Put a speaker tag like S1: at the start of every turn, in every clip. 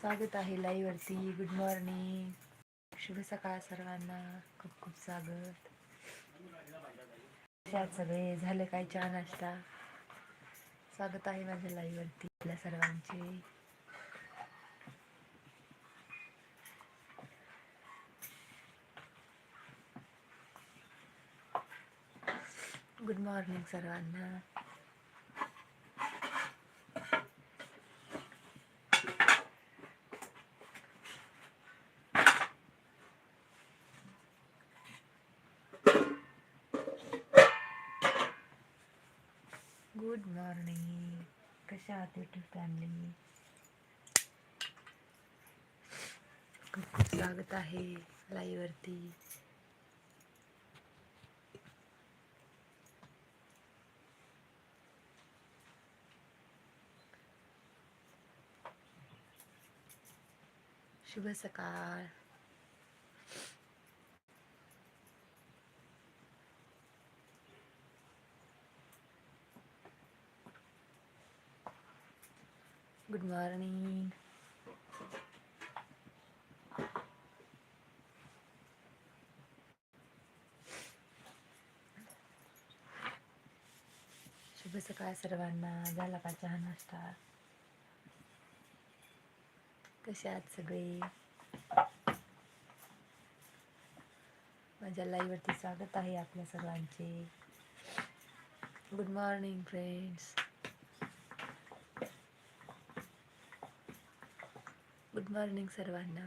S1: स्वागत आहे लाईव्हवरती. Good morning शुभ सकाळ सर्वांना. खूप खूप स्वागत. सगळे? झाले काय चहा नाश्ता? स्वागत आहे माझ्या लाईव्हवरती आपल्या सर्वांचे. गुड मॉर्निंग सर्वांना. गुड मॉर्निंग कशा आहात युट्यूब फॅमिली खूप खूप स्वागत आहे लाईवरती शुभ सकाळ. गुड मॉर्निंग शुभ सकाळ सर्वांना. झाला का चहा नाश्ता? कसे आहात सगळे? माझ्या लाईव्हवरती स्वागत आहे आपल्या सर्वांचे good morning friends good morning सर्वांना.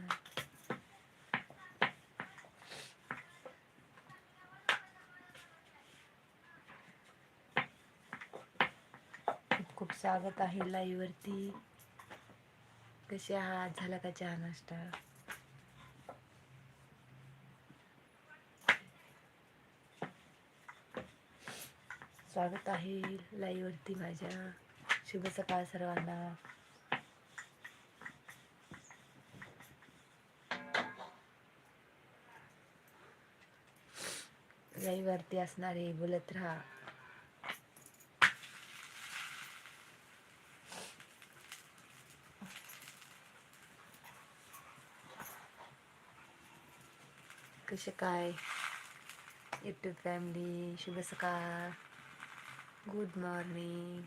S1: खूप खूप स्वागत आहे लाईव्हवरती कसे आहात? झाला का चहा नाश्ता? स्वागत आहे लाईवरती माझ्या. शुभ सकाळ सर्वांना. याईवरती असणारे बोलत राहा. कसे काय? यूट्यूब फॅमिली शुभ सकाळ. गुड मॉर्निंग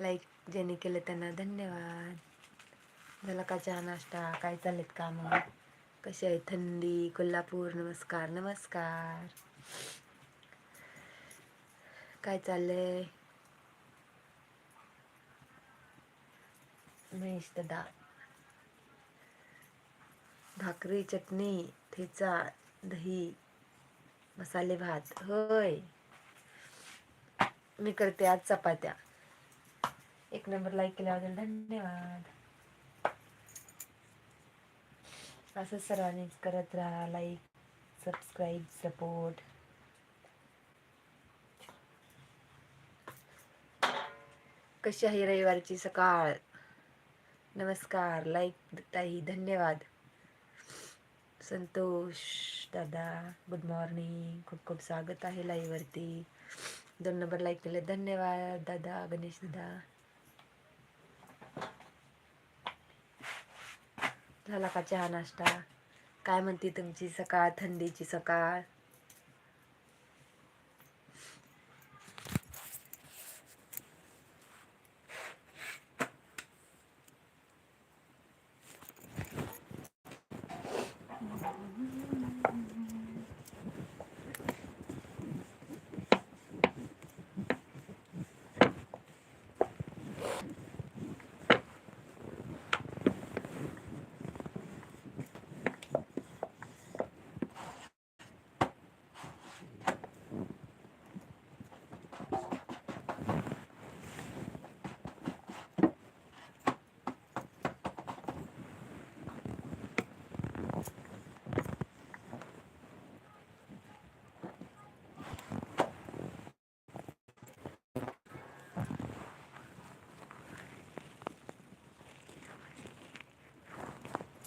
S1: लाईक ज्यांनी केलं त्यांना धन्यवाद. झाला का चहा नाश्ता? काय चाललेत काम? कशी आहे थंडी कोल्हापूर नमस्कार नमस्कार. काय चाललंय? महेश दादा भाकरी चटणी ठेचा दही मसाले भात. होय. मी करते आज चपात्या. एक नंबर लाईक केल्याबद्दल धन्यवाद. असं सर्वांनी करत राहा. लाईक सबस्क्राईब सपोर्ट कशी आहे रविवारची सकाळ? नमस्कार. लाईक ताई धन्यवाद. संतोष दादा गुड मॉर्निंग खूप खूप स्वागत आहे लाईव्हवरती दोन नंबर लाईक केले. धन्यवाद दादा गणेश दादा. झाला का चहा नाश्ता? काय म्हणते तुमची सकाळ थंडीची सकाळ?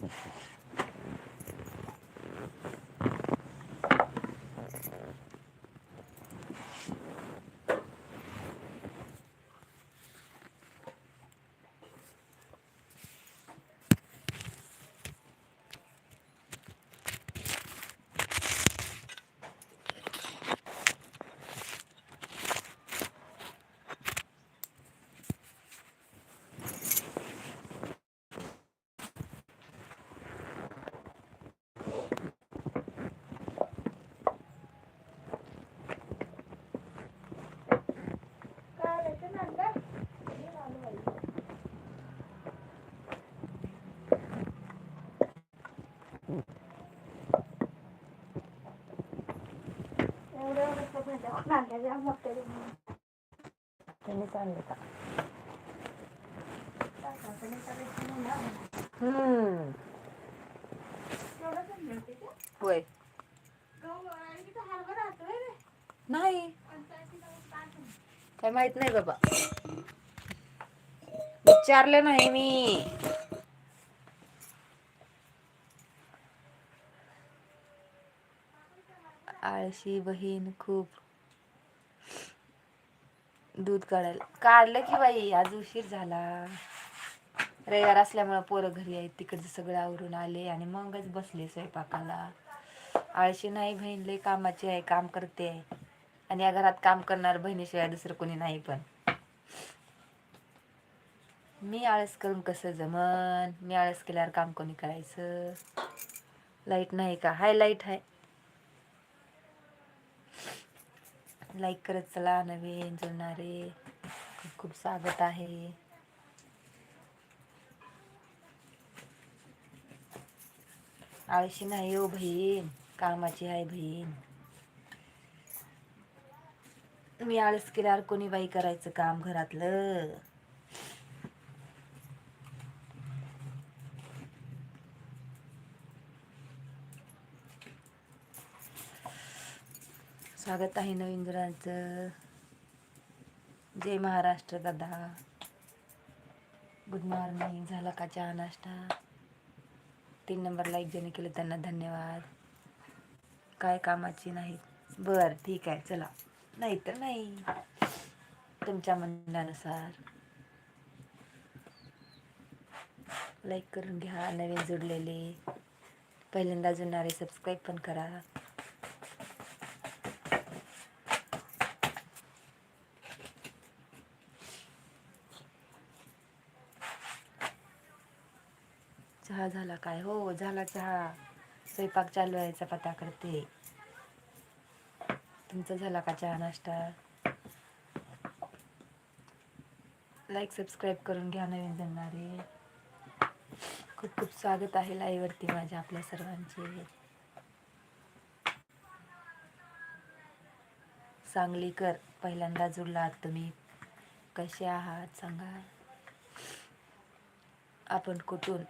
S1: 服。त्यांनीच आणले का हम्म होय. नाही. काय माहीत नाही बाबा. विचारलं नाही मी. आळशी बहीण खूप दूध काढायला. काढलं की बाई आज उशीर झाला. रविवार असल्यामुळं पोरं घरी आहेत तिकडचं सगळं आवरून आले आणि मगच बसले स्वयंपाकाला. आळशी नाही बहीण लय कामाची आहे काम करते. आहे आणि या घरात काम करणार बहिणीशिवाय दुसरं कोणी नाही पण. मी आळस करून कसं जमन? मी आळस केल्यावर काम कोणी करायचं? लाइट नाही का? हाय लाइट आहे लाईक करत चला. नवीन जुळणारे. खूप खूप स्वागत आहे. आळशी नाही हो बहीण. कामाची आहे बहीण. मी आळस केल्यावर कोणी बाई करायचं काम घरातलं? स्वागत आहे नवीन गुरांचं जय महाराष्ट्र दादा. गुड मॉर्निंग झाला का चहा नाश्ता? तीन नंबर लाईक ज्याने केलं त्यांना धन्यवाद. काय कामाची नाही बर ठीक आहे चला. नाही तर नाही. तुमच्या म्हणण्यानुसार. लाईक करून घ्या नवीन जुडलेले. पहिल्यांदा जुडणारे सबस्क्राईब पण करा. चहा झाला काय? हो झाला चहा. स्वयंपाक चालू आहे चपात्या करते. तुमचा झाला का चहा नाश्ता? लाईक सबस्क्राईब करून घ्या नवीन जमणारे खूप खूप स्वागत आहे लाईवरती माझ्या आपल्या सर्वांचे. सांगलीकर पहिल्यांदा जुळलात तुम्ही. कसे आहात? सांगा. आपण कुठून?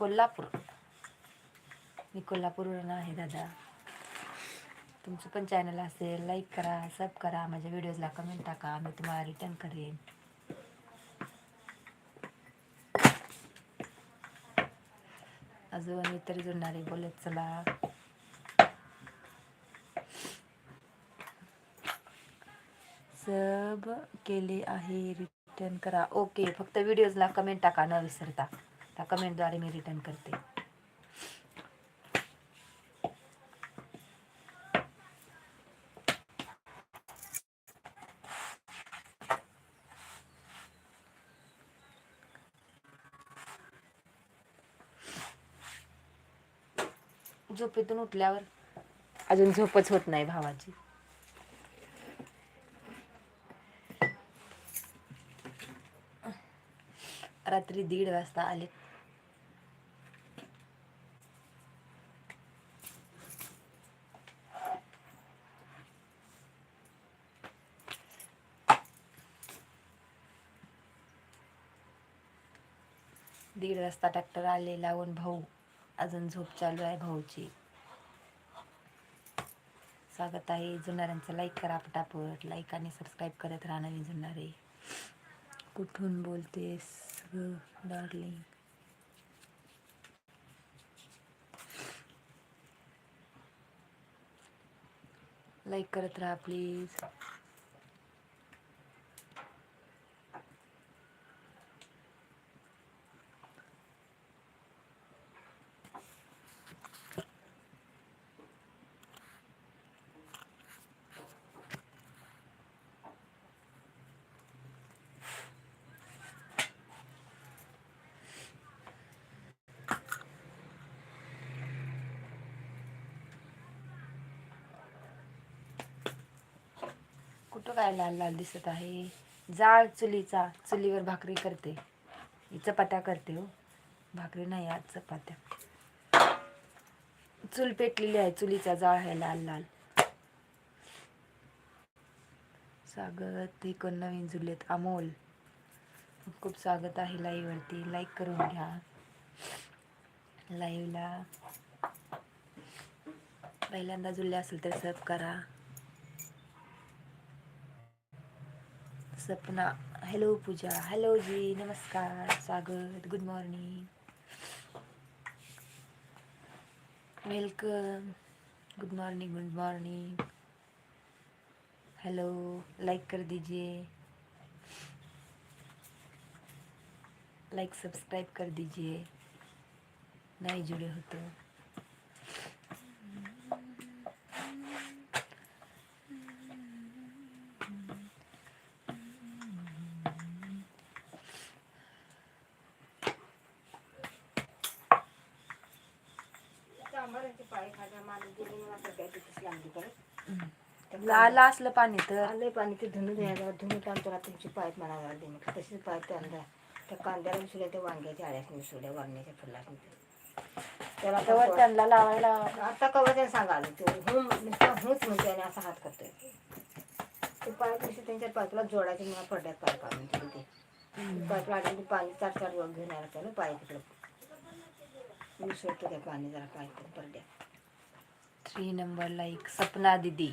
S1: कोल्हापूर. मी कोल्हापूरवरून आहे दादा. तुमचं पण चॅनल असेल लाईक करा सब करा माझ्या व्हिडिओजला कमेंट टाका मी तुम्हाला रिटर्न करेन. अजून इतर जुळणारे बोलत चला. सब केले आहे रिटर्न करा. ओके फक्त व्हिडिओजला कमेंट टाका न विसरता. त्या कमेंटद्वारे मी रिटर्न करते. झोपेतून उठल्यावर अजून झोपच होत नाही भावाची. रात्री दीड वाजता आले दीड वाजता ट्रॅक्टर आले लावून भाऊ अजून झोप चालू आहे भाऊची. स्वागत आहे जुनाऱ्यांचं लाईक करा पटापट. लाईक आणि सबस्क्राईब करत राहणार नवीन जुनारे कुठून बोलतेस डार्लिंग लाईक करत राहा प्लीज काय लाल लाल दिसत आहे? जाळ चुलीचा चुलीवर भाकरी करते. चपात्या करते हो. भाकरी नाही आज चपात्या. चूल पेटलेली आहे चुलीचा जाळ आहे लाल लाल. स्वागत इकडून नवीन जुलेत अमोल. खूप खूप स्वागत आहे लाईव्हवरती. लाईक करून घ्या. लाईव्हला पहिल्यांदा जुळले असेल तर सब करा. सपना हॅलो पूजा हॅलो जी नमस्कार स्वागत good morning welcome good morning good morning hello like कर दीजिए. लाइक सब्सक्राइब कर दीजिए. नहीं जुड़े हो तो. आलं असलं पाणी तर.
S2: आलंय पाणी ते धुणं द्यायला धुणं कांतरा तुमची पाईप दे मग तशीच पाईप त्यांना त्या कांद्याला मिसळल्या त्या वांग्याच्या आळ्यास मिसळल्या वाढण्याच्या फुलास त्याला
S1: तेव्हा त्यांना लावायला
S2: आता कवा त्याने सांगाल ते हूं नुसता हूच म्हणते आणि असा हात करतोय. ते पाईप नुसते त्यांच्या पाईपला जोडायचे मला पडल्यात पाईप आणून ते. पाईपला आडून पाणी चार चार घेऊन यायला त्याला पाईप तिकडं मिसळतो त्या पाणी जरा पाईप पडल्या
S1: थ्री नंबर लाईक सपना दीदी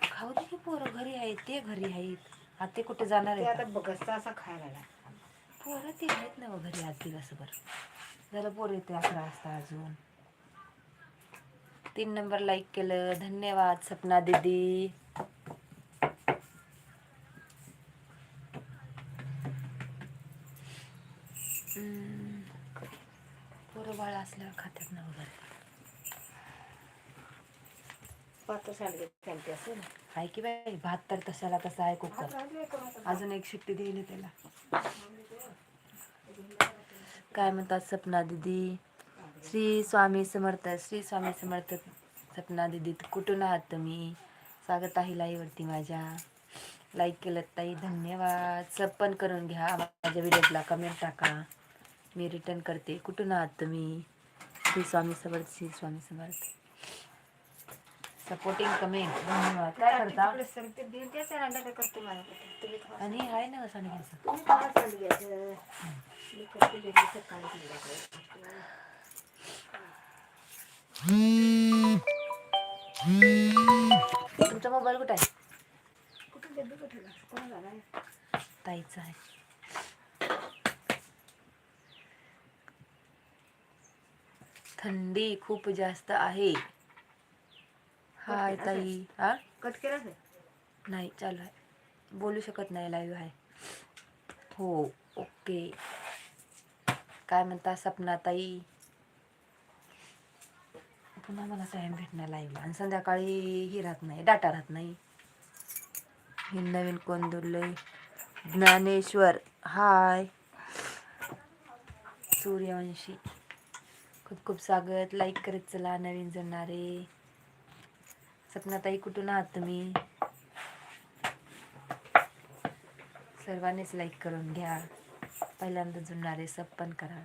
S1: खाऊ दे की पोरं घरी आहेत ते घरी आहेत. आता कुठे जाणार
S2: आता बघस्ता असा खायला
S1: पोरं ते आहेत ना घरी आज दिवसभर. जरा पोरं येते अकरा वाजता अजून. तीन नंबर लाईक केलं. धन्यवाद सपना दीदी हम्म. पोरं बाळ असल्यावर खातात ना वगैरे आहे की बाई भात तर तशाला तसा आहे कुकर अजून एक शिट्टी दिली त्याला. काय म्हणतात सपना दिदी? श्री स्वामी समर्थ श्री स्वामी समर्थ सपना दिदी कुठून आहात तुम्ही? स्वागत आहे लाईवरती माझ्या. लाईक केलं ताई धन्यवाद. सब पण करून घ्या माझ्या व्हिडिओला कमेंट टाका. मी रिटर्न करते. कुठून आहात तुम्ही? श्री स्वामी समर्थ श्री स्वामी समर्थ. सपोर्टिंग कमेंट धन्यवाद. काय करता. आणि आहे ना
S2: संध्याकाळी.
S1: तुमचा मोबाईल कुठे आहे? ताईचा आहे. थंडी खूप जास्त आहे. हाय ताई. हा?
S2: कट केला?
S1: नाही चालू आहे. बोलू शकत नाही लाईव्ह आहे. हो ओके. काय म्हणता सपना ताई? पुन्हा मला टाईम भेटणार लाईव्हला आणि संध्याकाळी ही राहत नाही डाटा राहत नाही. हे नवीन कोण दुर्लय? ज्ञानेश्वर. हाय. सूर्यवंशी. खूप खूप स्वागत. लाईक करत चला नवीन जुळणारे सपनाताई कुठून आहात तुम्ही? सर्वांनीच लाईक करून घ्या. पहिल्यांदा जुळणारे सब पण करा.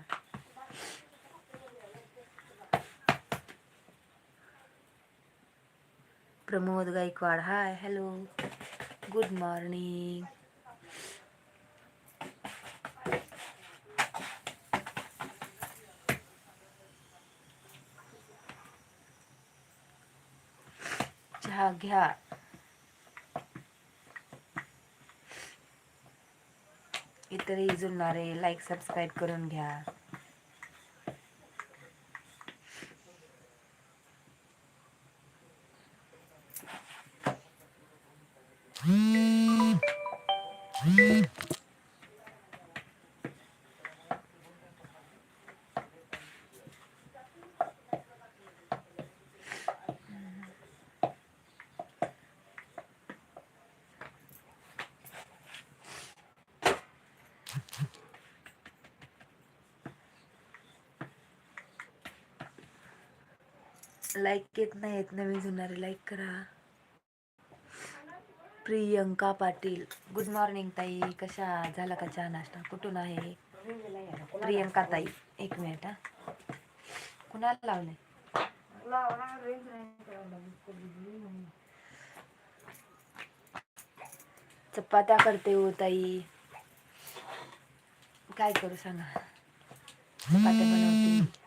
S1: Pramod Gaikwad hi hello good morning चहा घ्या. इतरही जुळणारे लाईक सबस्क्राईब करून घ्या. लाईक येत नाही नवीन जुळणारे लाईक करा. प्रियंका पाटील. गुड मॉर्निंग ताई. कशा? झाला का चहा नाश्ता? कुठून आहे? प्रियंका ताई. एक मिनिट हा. कुणाला लावले चपात्या करते हो ताई. काय करू सांगा? चपात्या बनवते.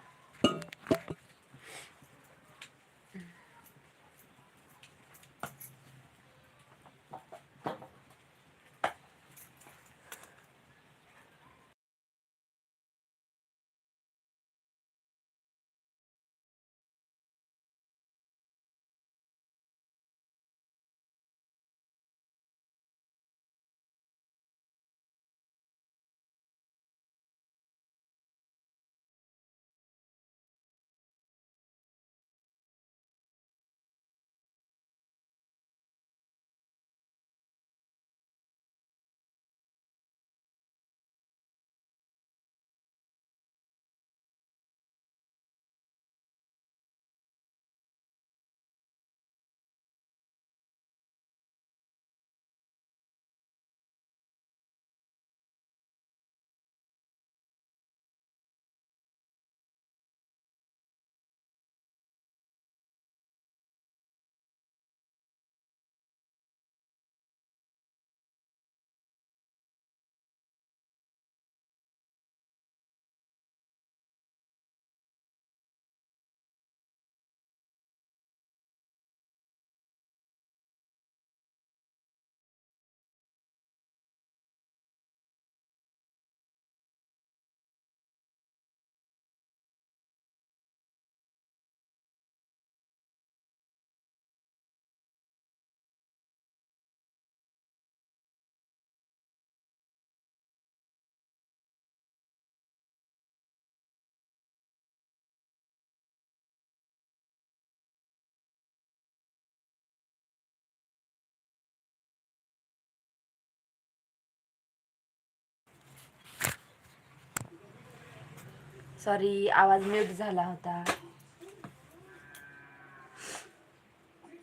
S1: सॉरी आवाज म्यूट झाला होता.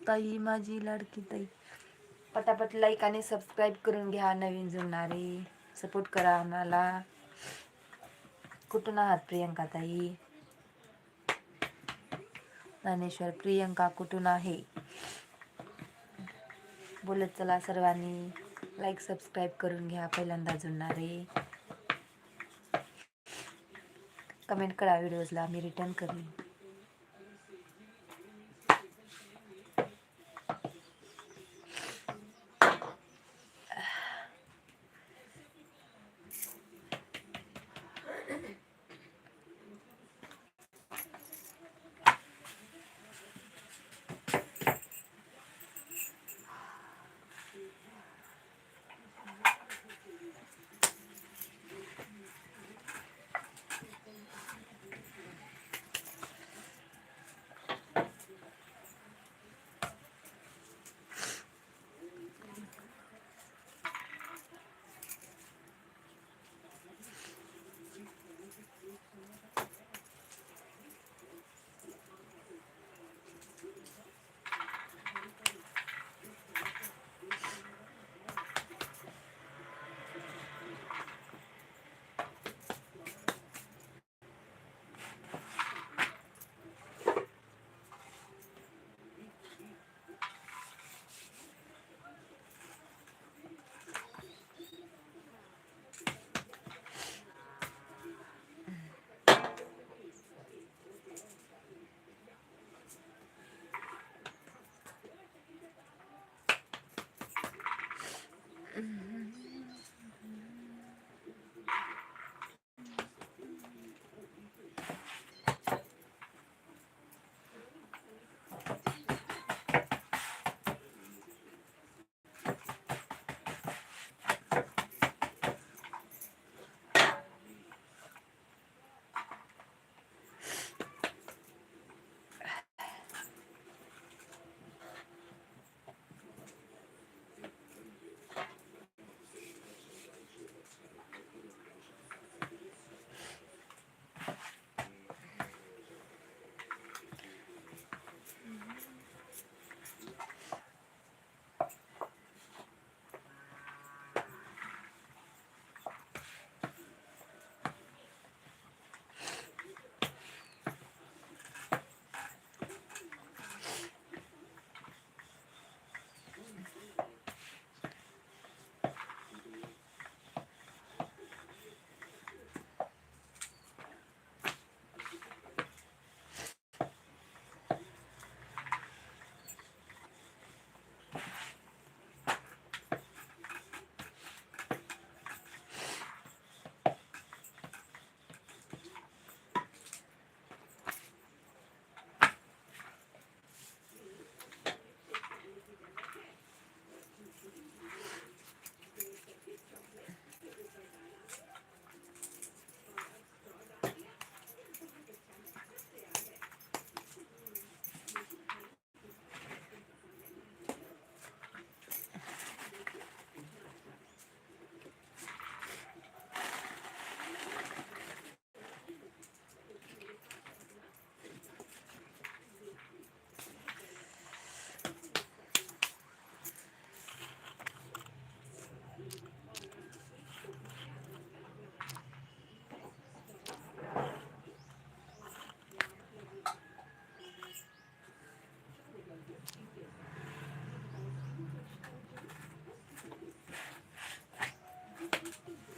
S1: ताई माझी लाडकी ताई. पटापट लाईक आणि सबस्क्राईब करून घ्या नवीन जुळणारे. सपोर्ट करा आम्हाला. कुठून आहात प्रियंका ताई? ज्ञानेश्वर प्रियंका कुठून आहे? बोलत चला सर्वांनी. लाईक सबस्क्राईब करून घ्या पहिल्यांदा जुळणारे. कमेंट करा व्हिडिओजला मी रिटर्न करेन. Mm-hmm.